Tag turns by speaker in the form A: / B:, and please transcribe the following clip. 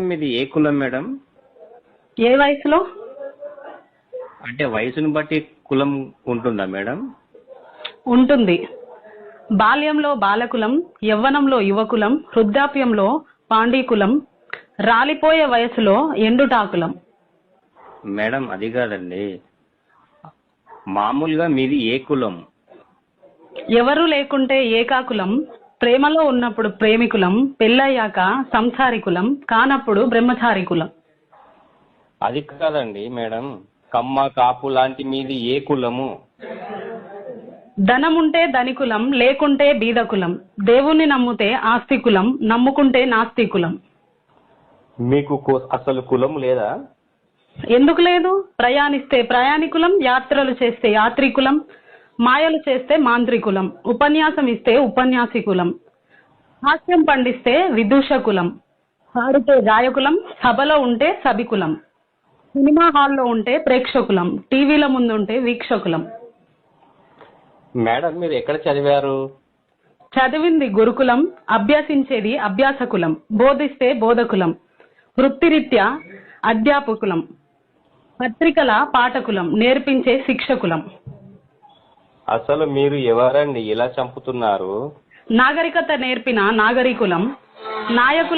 A: మీది ఏ కులం మేడం?
B: ఏ వయసులో?
A: అంటే వయసుని బట్టి కులం ఉంటుందా మేడం?
B: ఉంటుంది. బాల్యంలో బాలకులం యవ్వనంలో యువకులం వృద్ధాప్యంలో పాండీకులం రాలిపోయే వయసులో ఎండుటాకులం.
A: మేడం అది కాదండి. మామూలుగా మీది ఏ కులం?
B: ఎవరు లేకుంటే ఏకాకులం ప్రేమలో ఉన్నప్పుడు ప్రేమికులం పెళ్ళయ్యాక సంసారికులం కానప్పుడు బ్రహ్మచారికులం.
A: అది కాదండి మేడం. కమ్మ కాపు లాంటి మీది ఏ కులము?
B: ధనముంటే ధనికులం లేకుంటే బీదకులం. దేవుణ్ణి నమ్ముతే ఆస్తికులం నమ్ముకుంటే నాస్తికులం.
A: మీకు కు- అసలు కులం లేదా?
B: ఎందుకు లేదు? ప్రయాణిస్తే ప్రయాణికులం యాత్రలు చేస్తే యాత్రికులం. మాయలు చేస్తే మాంత్రికులం ఉపన్యాసం ఇస్తే ఉపన్యాసికులం హాస్యం పండిస్తే విదూషకులం పాడితే గాయకులం సభలో ఉంటే సభికులం సినిమా హాల్లో ఉంటే ప్రేక్షకులం టీవీల ముందు ఉంటే వీక్షకులం.
A: మేడం మీరు ఎక్కడ చదివారు?
B: చదివింది గురుకులం అభ్యసించేది అభ్యాసకులం బోధిస్తే బోధకులం వృత్తిరీత్యా అధ్యాపకులం పత్రికల పాఠకులం నేర్పించే శిక్షకులం.
A: అసలు మీరు ఎవరండి? ఇలా చంపుతున్నారు.
B: నాగరికత నేర్పిన నాగరికులం నాయకుల